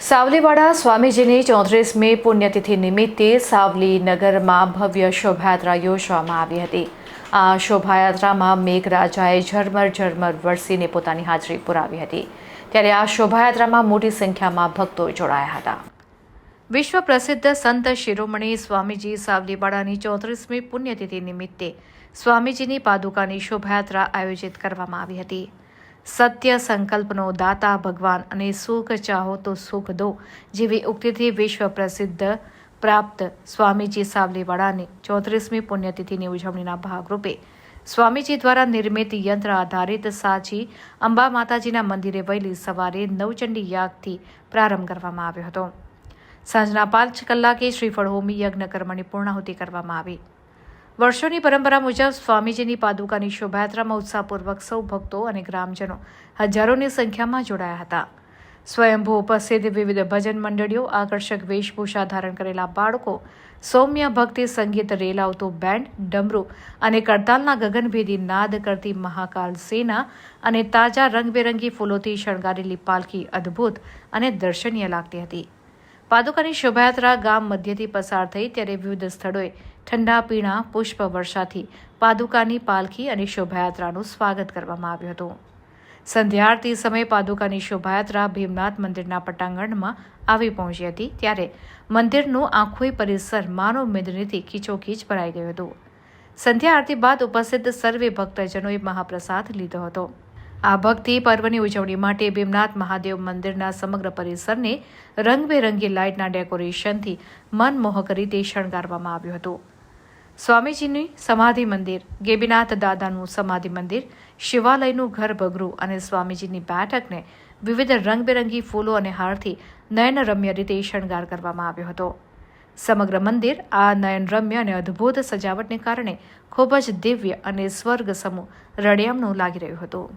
સાવલીવાડા સ્વામીજીની ચોત્રીસમી પુણ્યતિથિ નિમિત્તે સાવલી નગરમાં ભવ્ય શોભાયાત્રા યોજવામાં આવી હતી. આ શોભાયાત્રામાં મેઘરાજાએ ઝરમર ઝરમર વરસીને પોતાની હાજરી પુરાવી હતી. ત્યારે આ શોભાયાત્રામાં મોટી સંખ્યામાં ભક્તો જોડાયા હતા. વિશ્વ પ્રસિદ્ધ સંત શિરોમણી સ્વામીજી સાવલીવાડાની ચોત્રીસમી પુણ્યતિથિ નિમિત્તે સ્વામીજીની પાદુકાની શોભાયાત્રા આયોજિત કરવામાં આવી હતી. સત્ય સંકલ્પનો દાતા ભગવાન અને સુખ ચાહો તો સુખ દો, જેવી ઉક્તિથી વિશ્વ પ્રસિદ્ધ પ્રાપ્ત સ્વામીજી સાવલીવાળાની ચોત્રીસમી પુણ્યતિથિની ઉજવણીના ભાગરૂપે સ્વામીજી દ્વારા નિર્મિત યંત્ર આધારિત સાચી અંબા માતાજીના મંદિરે વહેલી સવારે નવચંડી યાગથી પ્રારંભ કરવામાં આવ્યો હતો. સાંજના પાંચ કલાકે શ્રીફળ હોમી યજ્ઞ કર્મની પૂર્ણાહુતિ કરવામાં આવી. વર્ષોની પરંપરા મુજબ સ્વામીજીની પાદુકાની શોભાયાત્રામાં ઉત્સાહપૂર્વક સૌ ભક્તો અને ગ્રામજનો હજારોની સંખ્યામાં જોડાયા હતા. સ્વયંભૂ ઉપસ્થિત વિવિધ ભજન મંડળીઓ, આકર્ષક વેશભૂષા ધારણ કરેલા બાળકો, સૌમ્ય ભક્તિ સંગીત રેલાવતો બેન્ડ, ડમરૂ અને કરતાલના ગગનભેદી નાદ કરતી મહાકાલ સેના અને તાજા રંગબેરંગી ફૂલોથી શણગારેલી પાલખી અદ્ભુત અને દર્શનીય લાગતી હતી. પાદુકાની શોભાયાત્રા ગામ મધ્યથી પસાર થઈ ત્યારે વિવિધ સ્થળોએ ઠંડા, પીણા, પુષ્પ વર્ષાથી પાદુકાની પાલખી અને શોભાયાત્રાનું સ્વાગત કરવામાં આવ્યું હતું. સંધ્યા આરતી સમયે પાદુકાની શોભાયાત્રા ભીમનાથ મંદિરના પટાંગણમાં આવી પહોંચી હતી ત્યારે મંદિરનું આખું પરિસર માનવ મેદનીથી ખીચોખીચ ભરાઈ ગયું હતું. સંધ્યા આરતી બાદ ઉપસ્થિત સર્વે ભક્તજનોએ મહાપ્રસાદ લીધો હતો. આ ભક્તિ પર્વની ઉજવણી માટે ભીમનાથ મહાદેવ મંદિરના સમગ્ર પરિસરને રંગબેરંગી લાઇટના ડેકોરેશનથી મનમોહક રીતે શણગારવામાં આવ્યું હતું. સ્વામીજીની સમાધિ મંદિર ગેબીનાથ દાદાનું સમાધિ મંદિર, શિવાલયનું ગર્ભગૃહ અને સ્વામીજીની બેઠકને વિવિધ રંગબેરંગી ફૂલો અને હારથી નયનરમ્ય રીતે શણગાર કરવામાં આવ્યો હતો. સમગ્ર મંદિર આ નયનરમ્ય અને અદ્ભુત સજાવટને કારણે ખૂબ જ દિવ્ય અને સ્વર્ગ સમૂહ રળિયામણું લાગી રહ્યું હતું.